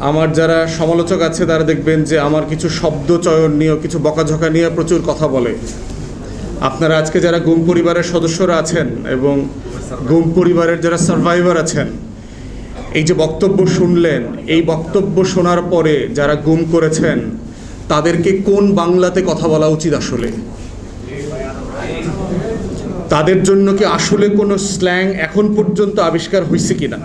আমার যারা সমালোচক আছে, তারা দেখবেন যে আমার কিছু শব্দ চয়ন নিয়ে, কিছু বকাঝকা নিয়ে প্রচুর কথা বলে। আপনারা আজকে যারা গুম পরিবারের সদস্যরা আছেন এবং গুম পরিবারের যারা সার্ভাইভার আছেন, এই যে বক্তব্য শুনলেন, এই বক্তব্য শোনার পরে যারা গুম করেছেন, তাদেরকে কোন বাংলাতে কথা বলা উচিত আসলে? তাদের জন্য কি আসলে কোনো স্ল্যাং এখন পর্যন্ত আবিষ্কার হয়েছে কিনা?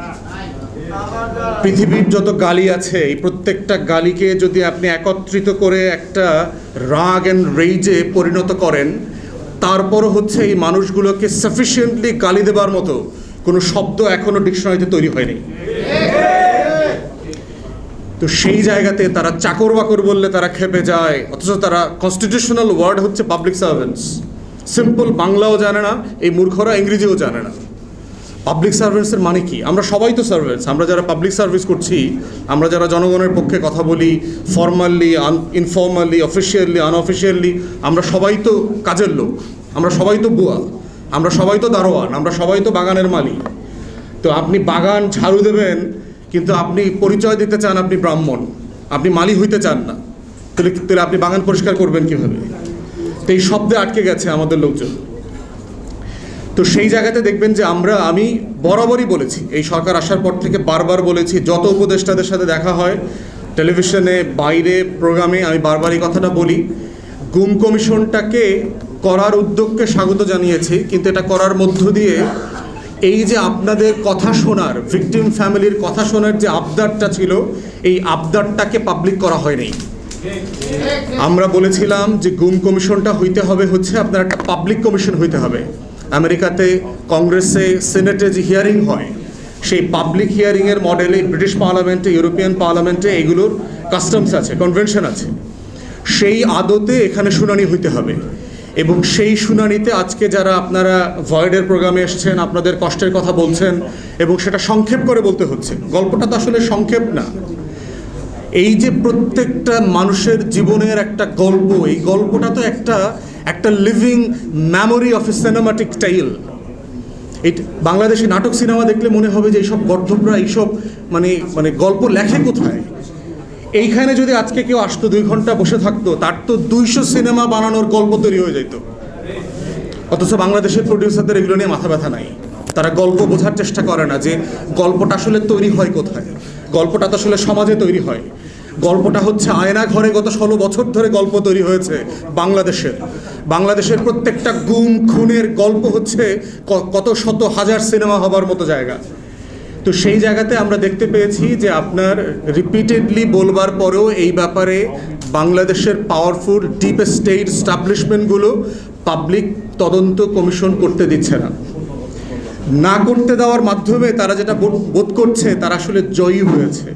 পৃথিবীর যত গালি আছে, এই প্রত্যেকটা গালিকে যদি আপনি একত্রিত করে একটা রাগ অ্যান্ড রেইজে পরিণত করেন, তারপরও হচ্ছে এই মানুষগুলোকে সাফিসিয়েন্টলি গালি দেবার মতো কোনো শব্দ এখনও ডিকশনারিতে তৈরি হয়নি। তো সেই জায়গাতে তারা চাকর বাকর বললে তারা খেপে যায়, অথচ তারা কনস্টিটিউশনাল ওয়ার্ড হচ্ছে পাবলিক সার্ভেন্টস সিম্পল বাংলাও জানে না, এই মূর্খরা ইংরেজিও জানে না। পাবলিক সার্ভিসের মানে কি? আমরা সবাই তো সার্ভিস আমরা যারা পাবলিক সার্ভিস করছি, আমরা যারা জনগণের পক্ষে কথা বলি ফর্মালি ইনফর্মালি অফিসিয়ালি আনঅফিসিয়ালি আমরা সবাই তো কাজের লোক, আমরা সবাই তো বুয়া আমরা সবাই তো দারোয়ান, আমরা সবাই তো বাগানের মালিক। তো আপনি বাগান ঝাড়ু দেবেন, কিন্তু আপনি পরিচয় দিতে চান আপনি ব্রাহ্মণ, আপনি মালি হইতে চান না। তাহলে তাহলে আপনি বাগান পরিষ্কার করবেন কীভাবে? তো এই শব্দে আটকে গেছে আমাদের লোকজন। তো সেই জায়গাতে দেখবেন যে আমরা, আমি বরাবরই বলেছি, এই সরকার আসার পর থেকে বারবার বলেছি, যত উপদেষ্টাদের সাথে দেখা হয়, টেলিভিশনে, বাইরে, প্রোগ্রামে, আমি বারবারই কথাটা বলি, গুম কমিশনটাকে করার উদ্যোগকে স্বাগত জানিয়েছি, কিন্তু এটা করার মধ্য দিয়ে এই যে আপনাদের কথা শোনার ভিকটিম ফ্যামিলির কথা শোনার যে আবদারটা ছিল, এই আবদারটাকে পাবলিক করা হয়নি। আমরা বলেছিলাম যে গুম কমিশনটা হইতে হবে হচ্ছে আপনার একটা পাবলিক কমিশন হইতে হবে। আমেরিকাতে কংগ্রেসে সিনেটে যে হিয়ারিং হয়, সেই পাবলিক হিয়ারিংয়ের মডেলে ব্রিটিশ পার্লামেন্টে, ইউরোপিয়ান পার্লামেন্টে এগুলোর কাস্টমস আছে, কনভেনশন আছে। সেই আদতে এখানে শুনানি হইতে হবে। এবং সেই শুনানিতে আজকে যারা আপনারা ভয়েডের প্রোগ্রামে এসছেন, আপনাদের কষ্টের কথা বলছেন এবং সেটা সংক্ষেপ করে বলতে হচ্ছে। গল্পটা তো আসলে সংক্ষেপ না। এই যে প্রত্যেকটা মানুষের জীবনের একটা গল্প, এই গল্পটা তো একটা একটা living memory of a cinematic tale এই বাংলাদেশি নাটক সিনেমা দেখলে মনে হবে যে এইসব গর্ধবরা, এইসব মানে মানে গল্প লেখে কোথায়? এইখানে যদি আজকে কেউ আসতো, দুই ঘণ্টা বসে থাকতো, তার তো দুইশো সিনেমা বানানোর গল্প তৈরি হয়ে যেত অথচ বাংলাদেশের প্রডিউসারদের এগুলো নিয়ে মাথা ব্যথা নাই। তারা গল্প বোঝার চেষ্টা করে না যে গল্পটা আসলে তৈরি হয় কোথায়। গল্পটা তো আসলে সমাজে তৈরি হয়। গল্পটা হচ্ছে আয়না ঘরে গত ষোলো বছর ধরে গল্প তৈরি হয়েছে বাংলাদেশের। বাংলাদেশের প্রত্যেকটা গুম, খুনের গল্প হচ্ছে কত শত হাজার সিনেমা হবার মতো জায়গা। তো সেই জায়গাতে আমরা দেখতে পেয়েছি যে আপনার রিপিটেডলি বলবার পরেও এই ব্যাপারে বাংলাদেশের পাওয়ারফুল ডিপ স্টেট স্টাবলিশমেন্টগুলো পাবলিক তদন্ত কমিশন করতে দিচ্ছে না। না করতে দেওয়ার মাধ্যমে তারা যেটা বোধ- করছে, তারা আসলে জয়ী হয়েছে।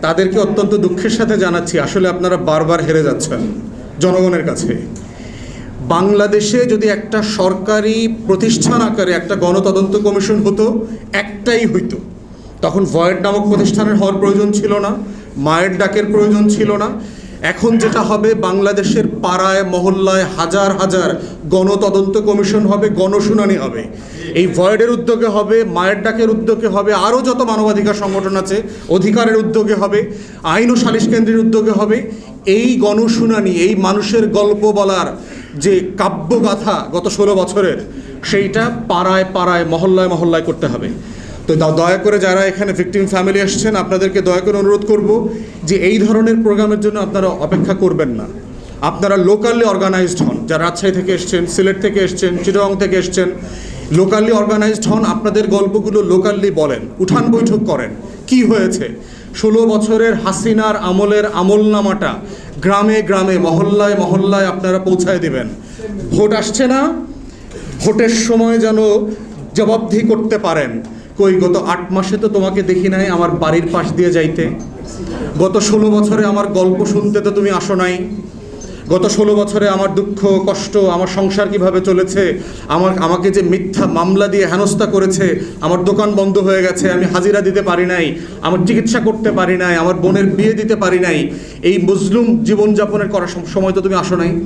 তাদেরকে অত্যন্ত দুঃখের সাথে জানাচ্ছি, আসলে আপনারা বারবার হেরে যাচ্ছেন জনগণের কাছে। বাংলাদেশে যদি একটা সরকারি প্রতিষ্ঠান আকারে একটা গণতদন্ত কমিশন হতো, একটাই হইতো। তখন ভয়েড নামক প্রতিষ্ঠানের হওয়ার প্রয়োজন ছিল না, মায়ের ডাকের প্রয়োজন ছিল না। এখন যেটা হবে, বাংলাদেশের পাড়ায়, মহল্লায় হাজার হাজার গণতদন্ত কমিশন হবে, গণশুনানি হবে। এই ভয়েডের উদ্যোগে হবে, মায়ের ডাকের উদ্যোগে হবে, আরও যত মানবাধিকার সংগঠন আছে, অধিকারের উদ্যোগে হবে, আইন ও সালিশ কেন্দ্রের উদ্যোগে হবে। এই গণশুনানি, এই মানুষের গল্প বলার যে কাব্যগাথা গত ষোলো বছরের, সেইটা পাড়ায় পাড়ায়, মহল্লায় মহল্লায় করতে হবে। তো দয়া করে যারা এখানে ভিকটিম ফ্যামিলি আসছেন আপনাদেরকে দয়া করে অনুরোধ করব যে এই ধরনের প্রোগ্রামের জন্য আপনারা অপেক্ষা করবেন না। আপনারা লোকালি অর্গানাইজড হন। যারা রাজশাহী থেকে এসছেন, সিলেট থেকে এসছেন চিটং থেকে এসছেন লোকালি অর্গানাইজড হন, আপনাদের গল্পগুলো লোকালি বলেন, উঠান বৈঠক করেন। কি হয়েছে? ষোলো বছরের হাসিনার আমলের আমলনামাটা গ্রামে গ্রামে, মহল্লায় মহল্লায় আপনারা পৌঁছায় দেবেন। ভোট আসছে না। ভোটের সময় যেন জবাবদিহি করতে পারেন। কই, গত আট মাসে তো তোমাকে দেখি নাই আমার বাড়ির পাশ দিয়ে যাইতে। গত ষোলো বছরে আমার গল্প শুনতে তো তুমি আসো নাই। গত ষোলো বছরে আমার দুঃখ, কষ্ট, আমার সংসার কীভাবে চলেছে, আমার, আমাকে যে মিথ্যা মামলা দিয়ে হেনস্থা করেছে, আমার দোকান বন্ধ হয়ে গেছে, আমি হাজিরা দিতে পারি নাই, আমার চিকিৎসা করতে পারি নাই, আমার বোনের বিয়ে দিতে পারি নাই, এই মুসলিম জীবনযাপনের করার সম- সময় তো তুমি আসো নাই।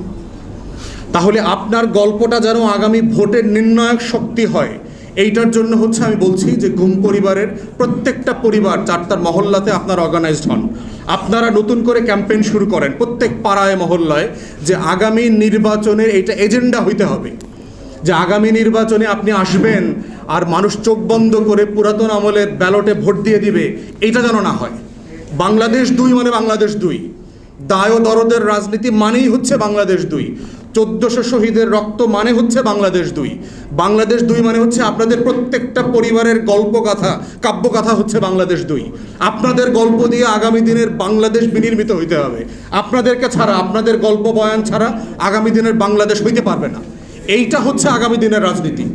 তাহলে আপনার গল্পটা যেন আগামী ভোটের নির্ণায়ক শক্তি হয় এইটার জন্য হচ্ছে আমি বলছি যে ঘুম পরিবারের প্রত্যেকটা পরিবার যার তার মহল্লাতে আপনারা অর্গানাইজড হন। আপনারা নতুন করে ক্যাম্পেইন শুরু করেন প্রত্যেক পাড়ায়, মহল্লায়, যে আগামী নির্বাচনের এইটা এজেন্ডা হইতে হবে। যে আগামী নির্বাচনে আপনি আসবেন আর মানুষ চোখ বন্ধ করে পুরাতন আমলের ব্যালটে ভোট দিয়ে দিবে এটা যেন না হয়। বাংলাদেশ দুই মানে বাংলাদেশ দুই। দায় দরদের রাজনীতি মানেই হচ্ছে বাংলাদেশ দুই। চোদ্দশো শহীদের রক্ত মানে হচ্ছে বাংলাদেশ দুই। বাংলাদেশ দুই মানে হচ্ছে আপনাদের প্রত্যেকটা পরিবারের গল্প কথা কাব্যকথা হচ্ছে বাংলাদেশ দুই। আপনাদের গল্প দিয়ে আগামী দিনের বাংলাদেশ বিনির্মিত হইতে হবে। আপনাদেরকে ছাড়া, আপনাদের গল্প বয়ান ছাড়া আগামী দিনের বাংলাদেশ হইতে পারবে না। এইটা হচ্ছে আগামী দিনের রাজনীতি।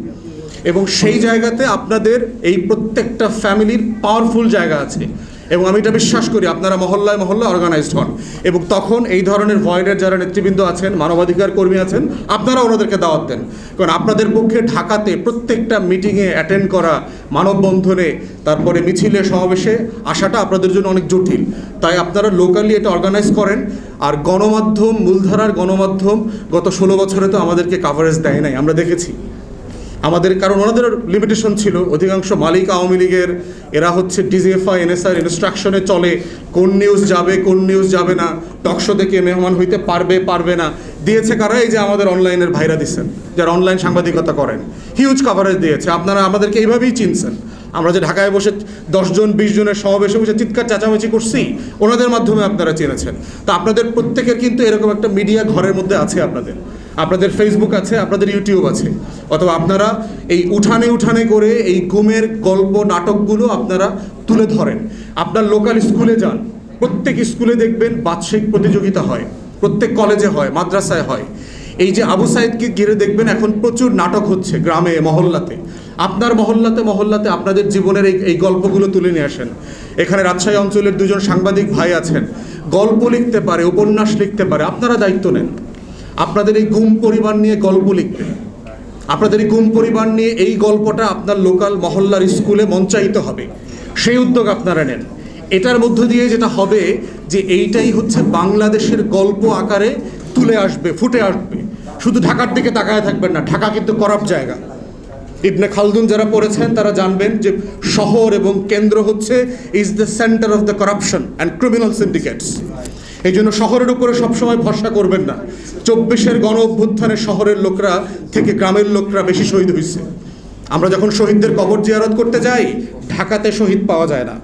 এবং সেই জায়গাতে আপনাদের এই প্রত্যেকটা ফ্যামিলির পাওয়ারফুল জায়গা আছে। এবং আমি এটা বিশ্বাস করি, আপনারা মহল্লায় মহল্লা অর্গানাইজড হন। এবং তখন এই ধরনের ভয়েডের যারা নেতৃবৃন্দ আছেন, মানবাধিকার কর্মী আছেন আপনারা ওনাদেরকে দাওয়াত দেন। কারণ আপনাদের পক্ষে ঢাকাতে প্রত্যেকটা মিটিংয়ে অ্যাটেন্ড করা মানববন্ধনে তারপরে মিছিলে, সমাবেশে আসাটা আপনাদের জন্য অনেক জটিল। তাই আপনারা লোকালি এটা অর্গানাইজ করেন। আর গণমাধ্যম, মূলধারার গণমাধ্যম গত ষোলো বছরে তো আমাদেরকে কাভারেজ দেয় নাই, আমরা দেখেছি। আমাদের, কারণ ওনাদের লিমিটেশন ছিল, অধিকাংশ মালিক আওয়ামী লীগের, এরা হচ্ছে ডিজিএফআই এনএসআর ইনস্ট্রাকশনে চলে, কোন নিউজ যাবে, কোন নিউজ যাবে না টকশো থেকে মেহমান হইতে পারবে পারবে না। দিয়েছে কারা? এই যে আমাদের অনলাইনের ভাইরা দিচ্ছেন যারা অনলাইন সাংবাদিকতা করেন। হিউজ কাভারেজ দিয়েছে। আপনারা আমাদেরকে এইভাবেই চিনছেন। আমরা যে ঢাকায় বসে দশজন বিশ জনের সমাবেশে বসে চিৎকার চেঁচামেচি করছি, ওনাদের মাধ্যমে আপনারা চিনেছেন। তা আপনাদের প্রত্যেকের কিন্তু এরকম একটা মিডিয়া ঘরের মধ্যে আছে আপনাদের। আপনাদের ফেসবুক আছে, আপনাদের ইউটিউব আছে। অথবা আপনারা এই উঠানে উঠানে করে এই গুমের গল্প নাটকগুলো আপনারা তুলে ধরেন। আপনার লোকাল স্কুলে যান, প্রত্যেক স্কুলে দেখবেন বার্ষিক প্রতিযোগিতা হয়, প্রত্যেক কলেজে হয়, মাদ্রাসায় হয়। এই যে আবু সাইদকে ঘিরে দেখবেন এখন প্রচুর নাটক হচ্ছে গ্রামে, মহল্লাতে। আপনার মহল্লাতে মহল্লাতে আপনাদের জীবনের এই এই গল্পগুলো তুলে নিয়ে আসেন। এখানে রাজশাহী অঞ্চলের দুজন সাংবাদিক ভাই আছেন। গল্প লিখতে পারে, উপন্যাস লিখতে পারে, আপনারা দায়িত্ব নেন। আপনাদের এই গুম পরিবার নিয়ে গল্প লিখবেন আপনাদের এই গুম পরিবার নিয়ে এই গল্পটা আপনার লোকাল মহল্লার স্কুলে মঞ্চায়িত হবে। সেই উদ্যোগ আপনারা নেন। এটার মধ্য দিয়ে যেটা হবে যে এইটাই হচ্ছে বাংলাদেশের গল্প আকারে তুলে আসবে, ফুটে আসবে। শুধু ঢাকার দিকে তাকায় থাকবেন না, ঢাকা কিন্তু করাপ জায়গা। ইবনে খালদুন যারা পড়েছেন, তারা জানবেন যে শহর এবং কেন্দ্র হচ্ছে is the centre of the corruption and criminal syndicates এই জন্য শহরের উপরে সবসময় ভরসা করবেন না। চব্বিশের গণ অভ্যুত্থানে শহরের লোকরা থেকে গ্রামের লোকরা বেশি শহীদ হয়েছে। আমরা যখন শহীদদের কবর জিয়ারত করতে যাই, ঢাকাতে শহীদ পাওয়া যায় না।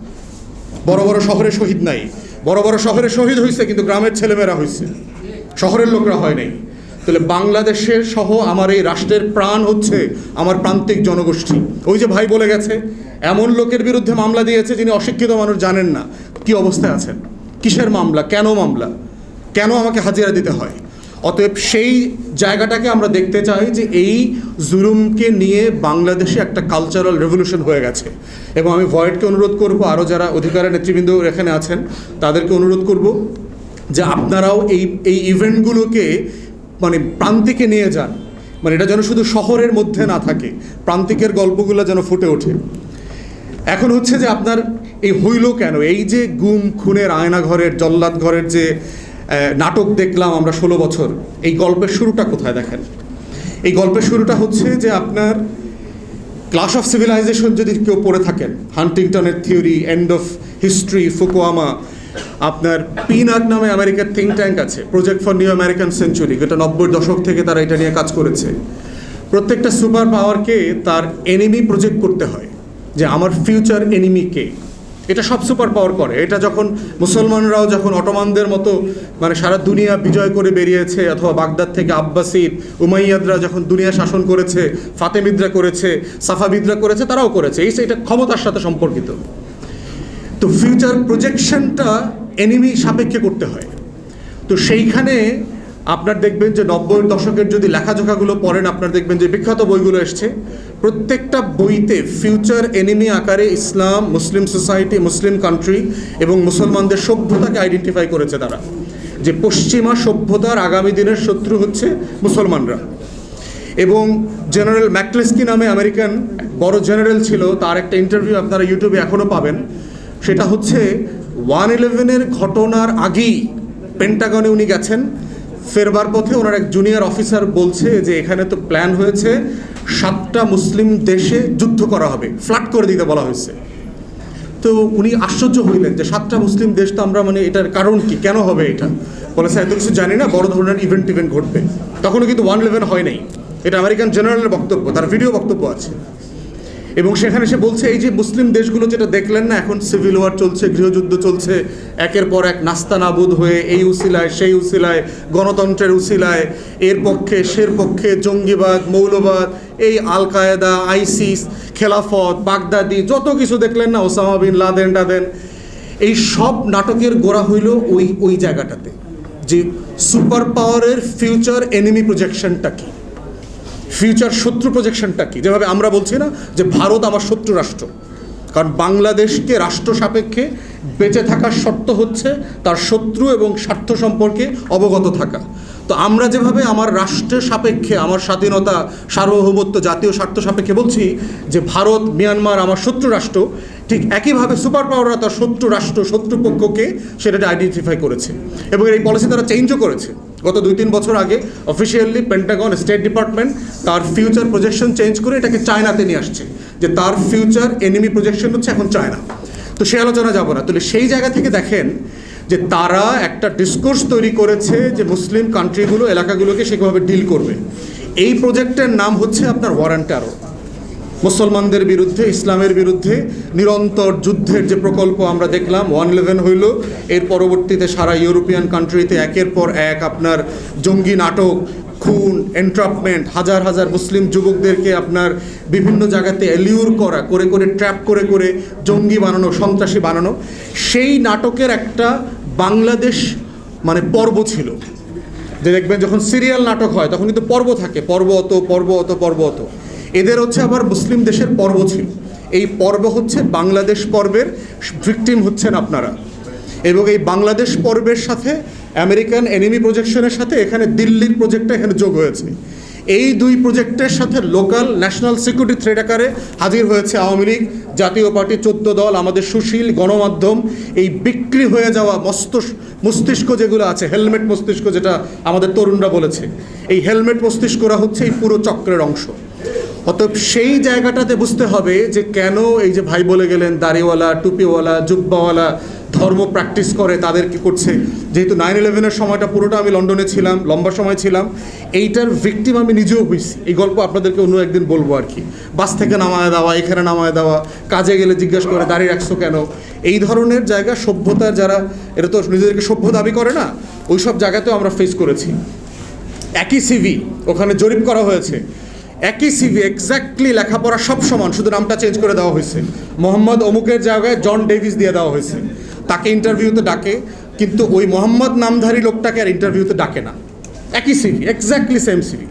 বড় বড় শহরে শহীদ নাই। বড় বড় শহরে শহীদ হয়েছে, কিন্তু গ্রামের ছেলেমেয়েরা হয়েছে। শহরের লোকরা হয় নাই। তাহলে বাংলাদেশের সহ আমার এই রাষ্ট্রের প্রাণ হচ্ছে আমার প্রান্তিক জনগোষ্ঠী। ওই যে ভাই বলে গেছে, এমন লোকের বিরুদ্ধে মামলা দিয়েছে যিনি অশিক্ষিত মানুষ জানেন না। কি অবস্থায় আছেন? কিসের মামলা? কেন মামলা? কেন আমাকে হাজিরা দিতে হয়? অতএব সেই জায়গাটাকে আমরা দেখতে চাই যে এই জুলুমকে নিয়ে বাংলাদেশে একটা কালচারাল রেভলিউশন হয়ে গেছে। এবং আমি ভয়েডকে অনুরোধ করব আরও যারা অধিকারের নেতৃবৃন্দ এখানে আছেন, তাদেরকে অনুরোধ করব যে আপনারাও এই এই ইভেন্টগুলোকে মানে প্রান্তিকে নিয়ে যান। মানে এটা যেন শুধু শহরের মধ্যে না থাকে, প্রান্তিকের গল্পগুলো যেন ফুটে ওঠে। এখন হচ্ছে যে আপনার এই হইল কেন? এই যে গুম, খুনের আয়না ঘরের জল্লাদ ঘরের যে নাটক দেখলাম আমরা ষোলো বছর, এই গল্পের শুরুটা কোথায় দেখেন? এই গল্পের শুরুটা হচ্ছে যে আপনার ক্লাস অফ সিভিলাইজেশন যদি কেউ পড়ে থাকেন হান্টিংটনের theory end of history Fukuyama আপনার পিনাক নামে আমেরিকার থিঙ্ক ট্যাঙ্ক আছে project for new American century যেটা নব্বই দশক থেকে তারা এটা নিয়ে কাজ করেছে। প্রত্যেকটা সুপার পাওয়ারকে তার এনিমি প্রজেক্ট করতে হয়, যে আমার ফিউচার এনিমি কে। এটা সব সুপার পাওয়ার করে। এটা যখন মুসলমানরাও যখন অটোমানদের মতো মানে সারা দুনিয়া বিজয় করে বেরিয়েছে, অথবা বাগদাদ থেকে আব্বাসিদ উমাইয়াদরা যখন দুনিয়া শাসন করেছে, ফাতেমিদরা করেছে, সাফাবিদরা করেছে, তারাও করেছে। এই এটা ক্ষমতার সাথে সম্পর্কিত। তো ফিউচার প্রজেকশনটা এনিমি সাপেক্ষে করতে হয়। তো সেইখানে আপনার দেখবেন যে নব্বই দশকের যদি লেখাজোখাগুলো পড়েন, আপনার দেখবেন যে বিখ্যাত বইগুলো এসছে। প্রত্যেকটা বইতে ফিউচার এনিমি আকারে ইসলাম মুসলিম সোসাইটি মুসলিম কান্ট্রি এবং মুসলমানদের সভ্যতাকে আইডেন্টিফাই করেছে তারা। যে পশ্চিমা সভ্যতার আগামী দিনের শত্রু হচ্ছে মুসলমানরা। এবং জেনারেল ম্যাকলেস্কি নামে আমেরিকান বড় জেনারেল ছিল, তার একটা ইন্টারভিউ আপনারা ইউটিউবে এখনও পাবেন। সেটা হচ্ছে ওয়ান ইলেভেনের ঘটনার আগেই পেন্টাগনে উনি গেছেন। ফেরবার পথে ওনার এক জুনিয়র অফিসার বলছে যে এখানে তো প্ল্যান হয়েছে, সাতটা মুসলিম দেশে যুদ্ধ করা হবে। ফ্ল্যাট করে দিতে বলা হয়েছে। তো উনি আশ্চর্য হইলেন যে সাতটা মুসলিম দেশ তো আমরা মানে এটার কারণ কি? কেন হবে এটা? বলে, স্যার, এত কিছু জানি না, বড় ধরনের ইভেন্ট ইভেন্ট ঘটবে। তখনও কিন্তু ওয়ান ইলেভেন হয় নাই। এটা আমেরিকান জেনারেলের বক্তব্য, তার ভিডিও বক্তব্য আছে। এবং সেখানে সে বলছে, এই যে মুসলিম দেশগুলো যেটা দেখলেন না, এখন সিভিল ওয়ার চলছে, গৃহযুদ্ধ চলছে, একের পর এক নাস্তা নাবুদ হয়ে এই উসিলায়, সেই উসিলায়, গণতন্ত্রের উসিলায়, এর পক্ষে সের পক্ষে জঙ্গিবাদ, মৌলবাদ, এই আল কায়েদা আইসিস, খেলাফত, বাগদাদি, যত কিছু দেখলেন না, ওসামা বিন লাদেন টাদেন, এই সব নাটকের গোড়া হইল ওই ওই জায়গাটাতে যে সুপার পাওয়ারের ফিউচার এনিমি প্রজেকশনটা কী? ফিউচার শত্রু প্রজেকশনটা কি? যেভাবে আমরা বলছি না যে ভারত আমার শত্রু রাষ্ট্র। কারণ বাংলাদেশকে রাষ্ট্র সাপেক্ষে বেঁচে থাকার শর্ত হচ্ছে তার শত্রু এবং স্বার্থ সম্পর্কে অবগত থাকা। তো আমরা যেভাবে আমার রাষ্ট্রের সাপেক্ষে, আমার স্বাধীনতা, সার্বভৌমত্ব, জাতীয় স্বার্থ সাপেক্ষে বলছি যে ভারত, মিয়ানমার আমার শত্রু রাষ্ট্র, ঠিক একইভাবে সুপার পাওয়াররা তার শত্রু রাষ্ট্র শত্রুপক্ষকে সেটা আইডেন্টিফাই করেছে এবং এই পলিসি তারা চেঞ্জও করেছে। গত দুই তিন বছর আগে অফিসিয়ালি পেন্টাগন স্টেট ডিপার্টমেন্ট তার ফিউচার প্রজেকশন চেঞ্জ করে এটাকে চায়নাতে নিয়ে আসছে, যে তার ফিউচার এনিমি প্রজেকশন হচ্ছে এখন চায়না তো সে আলোচনা যাব না। তাহলে সেই জায়গা থেকে দেখেন যে তারা একটা ডিসকোর্স তৈরি করেছে যে মুসলিম কান্ট্রিগুলো এলাকাগুলোকে সেভাবে ডিল করবে। এই প্রজেক্টের নাম হচ্ছে আপনার ওয়ারেন্ট আরও মুসলমানদের বিরুদ্ধে, ইসলামের বিরুদ্ধে নিরন্তর যুদ্ধের যে প্রকল্প আমরা দেখলাম ওয়ান ইলেভেন হইল। এর পরবর্তীতে সারা ইউরোপিয়ান কান্ট্রিতে একের পর এক আপনার জঙ্গি নাটক, খুন এন্ট্রাপমেন্ট হাজার হাজার মুসলিম যুবকদেরকে আপনার বিভিন্ন জায়গাতে এলিউর করা, করে করে ট্র্যাপ করে করে জঙ্গি বানানো, সন্ত্রাসী বানানো। সেই নাটকের একটা বাংলাদেশ মানে পর্ব ছিল। যে দেখবেন যখন সিরিয়াল নাটক হয়, তখন কিন্তু পর্ব থাকে, পর্ব অত পর্ব অত পর্ব অত। এদের হচ্ছে আবার মুসলিম দেশের পর্ব ছিল। এই পর্ব হচ্ছে বাংলাদেশ পর্বের, ভিকটিম হচ্ছেন আপনারা। এবং এই বাংলাদেশ পর্বের সাথে আমেরিকান এনিমি প্রজেকশনের সাথে এখানে দিল্লির প্রজেক্টটা এখানে যোগ হয়েছে। এই দুই প্রজেক্টের সাথে লোকাল ন্যাশনাল সিকিউরিটি থ্রেড আকারে হাজির হয়েছে আওয়ামী লীগ, জাতীয় পার্টি, চোদ্দ দল, আমাদের সুশীল গণমাধ্যম। এই বিক্রি হয়ে যাওয়া মস্ত মস্তিষ্ক যেগুলো আছে, হেলমেট মস্তিষ্ক যেটা আমাদের তরুণরা বলেছে, এই হেলমেট মস্তিষ্করা হচ্ছে এই পুরো চক্রের অংশ। অতএব সেই জায়গাটাতে বুঝতে হবে যে কেন এই যে ভাই বলে গেলেন, দাড়িওয়ালা, টুপিওয়ালা, জুব্বাওয়ালা ধর্ম প্র্যাকটিস করে, তাদের কি করছে? যেহেতু নাইন ইলেভেনের সময়টা পুরোটা আমি লন্ডনে ছিলাম, লম্বা সময় ছিলাম, এইটার ভিকটিম আমি নিজেও হয়েছি। এই গল্প আপনাদেরকে অন্য একদিন বলব আর কি। বাস থেকে নামায় দেওয়া, এখানে নামায় দেওয়া, কাজে গেলে জিজ্ঞেস করে, দাঁড়িয়ে রাখছো কেন? এই ধরনের জায়গা সভ্যতার যারা এটা তো নিজেদেরকে সভ্য দাবি করে না ওই সব জায়গাতেও আমরা ফেস করেছি। একই সিভি ওখানে জরিপ করা হয়েছে। একই সিভি এক্স্যাক্টলি লেখাপড়া সব সমান, শুধু নামটা চেঞ্জ করে দেওয়া হয়েছে। মোহাম্মদ অমুকের জায়গায় জন ডেভিস দিয়ে দেওয়া হয়েছে। তাকে ইন্টারভিউতে ডাকে, কিন্তু ওই মোহাম্মদ নামধারী লোকটাকে আর ইন্টারভিউতে ডাকে না। একই CV exactly same CV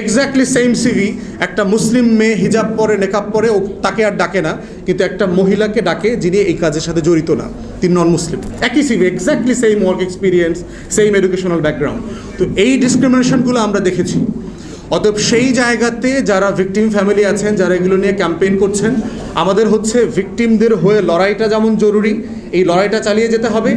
exactly same CV একটা মুসলিম মেয়ে হিজাব পরে, নেকাব পরে, ও তাকে আর ডাকে না, কিন্তু একটা মহিলাকে ডাকে যিনি এই কাজের সাথে জড়িত না, তিনি নন মুসলিম একই CV exactly same work experience same educational background তো এই ডিসক্রিমিনেশনগুলো আমরা দেখেছি। অতএব সেই জায়গাতে যারা ভিকটিম ফ্যামিলি আছেন, যারা এগুলো নিয়ে ক্যাম্পেইন করছেন, আমাদের হচ্ছে ভিকটিমদের হয়ে লড়াইটা যেমন জরুরি, এই লড়াইটা চালিয়ে যেতে হবে।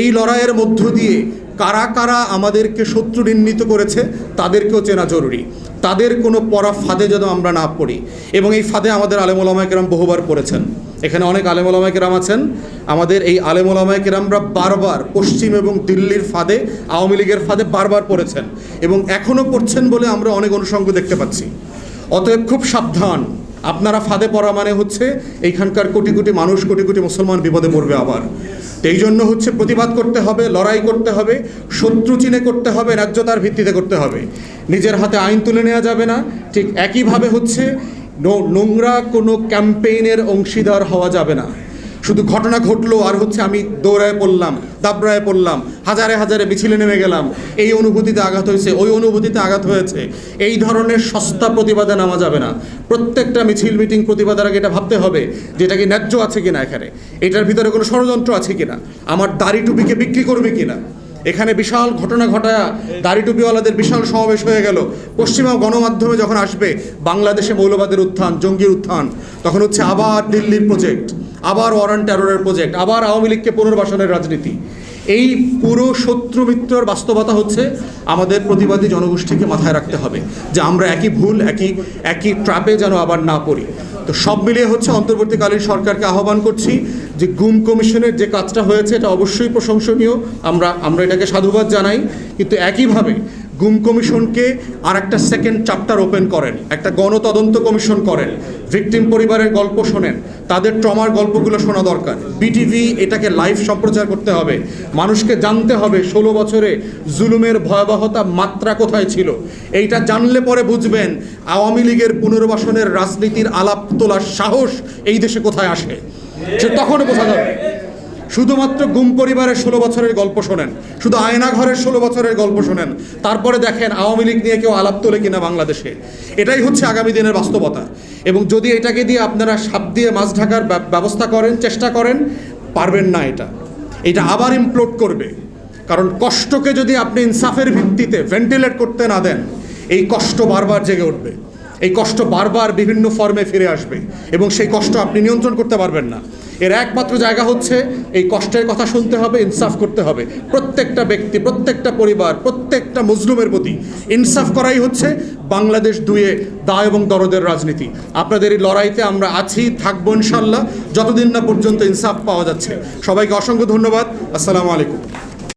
এই লড়াইয়ের মধ্য দিয়ে কারা কারা আমাদেরকে শত্রু নির্ণীত করেছে, তাদেরকেও চেনা জরুরি। তাদের কোনো পড়া ফাঁদে যেন আমরা না পড়ি। এবং এই ফাঁদে আমাদের আলেমুলামায়কেরাম বহুবার পড়েছেন। এখানে অনেক আলেমুলামায়কেরাম আছেন। আমাদের এই আলেমুলামায়কেরামরা বারবার পশ্চিম এবং দিল্লির ফাঁদে, আওয়ামী লীগের ফাঁদে বারবার পড়েছেন এবং এখনও পড়ছেন বলে আমরা অনেক অনুষঙ্গ দেখতে পাচ্ছি। অতএব খুব সাবধান। আপনারা ফাঁদে পড়া মানে হচ্ছে এইখানকার কোটি কোটি মানুষ, কোটি কোটি মুসলমান বিপদে পড়বে আবার। এই জন্য হচ্ছে প্রতিবাদ করতে হবে, লড়াই করতে হবে, শত্রু চিনে করতে হবে, ন্যায্যতার ভিত্তিতে করতে হবে। নিজের হাতে আইন তুলে নেওয়া যাবে না। ঠিক একইভাবে হচ্ছে নোংরা কোনো ক্যাম্পেইনের অংশীদার হওয়া যাবে না। শুধু ঘটনা ঘটলো আর হচ্ছে আমি দৌড়ায় পড়লাম, দাবড়ায় পড়লাম, হাজারে হাজারে মিছিলে নেমে গেলাম। এই অনুভূতিতে আঘাত হয়েছে, ওই অনুভূতিতে আঘাত হয়েছে। এই ধরনের সস্তা প্রতিবাদে নামা যাবে না। প্রত্যেকটা মিছিল মিটিং প্রতিবাদের আগে এটা ভাবতে হবে যে এটা কি ন্যায্য আছে কিনা এখানে। এটার ভিতরে কোনো ষড়যন্ত্র আছে কিনা? আমার দাড়ি টুপিকে বিক্রি করবে কিনা? এখানে বিশাল ঘটনা ঘটা, দাড়ি টুপিওয়ালাদের বিশাল সমাবেশ হয়ে গেল। পশ্চিমা গণমাধ্যমে যখন আসবে, বাংলাদেশে মৌলবাদের উত্থান, জঙ্গির উত্থান, তখন হচ্ছে আবার দিল্লির প্রজেক্ট আবার ওয়ারান ট্যারোরের প্রজেক্ট আবার আওয়ামী লীগকে পুনর্বাসনের রাজনীতি। এই পুরো শত্রু মিত্রর বাস্তবতা হচ্ছে আমাদের প্রতিবাদী জনগোষ্ঠীকে মাথায় রাখতে হবে যে আমরা একই ভুল, একই একই ট্রাপে যেন আবার না পড়ি। তো সব মিলিয়ে হচ্ছে অন্তর্বর্তীকালীন সরকারকে আহ্বান করছি যে গুম কমিশনের যে কাজটা হয়েছে এটা অবশ্যই প্রশংসনীয়। আমরা আমরা এটাকে সাধুবাদ জানাই। কিন্তু একইভাবে গুম কমিশনকে আর একটা সেকেন্ড চ্যাপ্টার ওপেন করেন, একটা গণতদন্ত কমিশন করেন ভিকটিম পরিবারের গল্প শোনেন, তাদের ট্রমার গল্পগুলো শোনা দরকার। বিটিভি এটাকে লাইভ সম্প্রচার করতে হবে, মানুষকে জানতে হবে ষোলো বছরে জুলুমের ভয়াবহতা মাত্রা কোথায় ছিল। এইটা জানলে পরে বুঝবেন, আওয়ামী লীগের পুনর্বাসনের রাজনীতির আলাপ তোলার সাহস এই দেশে কোথায় আসে। সে তখনও বোঝা যাবে। শুধুমাত্র গুম পরিবারের ষোলো বছরের গল্প শোনেন, শুধু আয়না ঘরের ষোলো বছরের গল্প শোনেন, তারপরে দেখেন আওয়ামী লীগ নিয়ে কেউ আলাপ তোলে কিনা বাংলাদেশে। এটাই হচ্ছে আগামী দিনের বাস্তবতা। এবং যদি এটাকে দিয়ে আপনারা সাপ দিয়ে মাছ ঢাকার ব্যব- ব্যবস্থা করেন, চেষ্টা করেন, পারবেন না এটা। এটা আবার ইমপ্লোড করবে। কারণ কষ্টকে যদি আপনি ইনসাফের ভিত্তিতে ভেন্টিলেট করতে না দেন, এই কষ্ট বারবার জেগে উঠবে। এই কষ্ট বারবার বিভিন্ন ফর্মে ফিরে আসবে এবং সেই কষ্ট আপনি নিয়ন্ত্রণ করতে পারবেন না। এর একমাত্র জায়গা হচ্ছে এই কষ্টের কথা শুনতে হবে, ইনসাফ করতে হবে। প্রত্যেকটা ব্যক্তি, প্রত্যেকটা পরিবার, প্রত্যেকটা মজলুমের প্রতি ইনসাফ করাই হচ্ছে বাংলাদেশ দুয়ে দায় এবং দরদের রাজনীতি। আপনাদের এই লড়াইতে আমরা আছি, থাকব ইনশাল্লাহ। যতদিন না পর্যন্ত ইনসাফ পাওয়া যাচ্ছে। সবাইকে অসংখ্য ধন্যবাদ। আসসালামু আলাইকুম।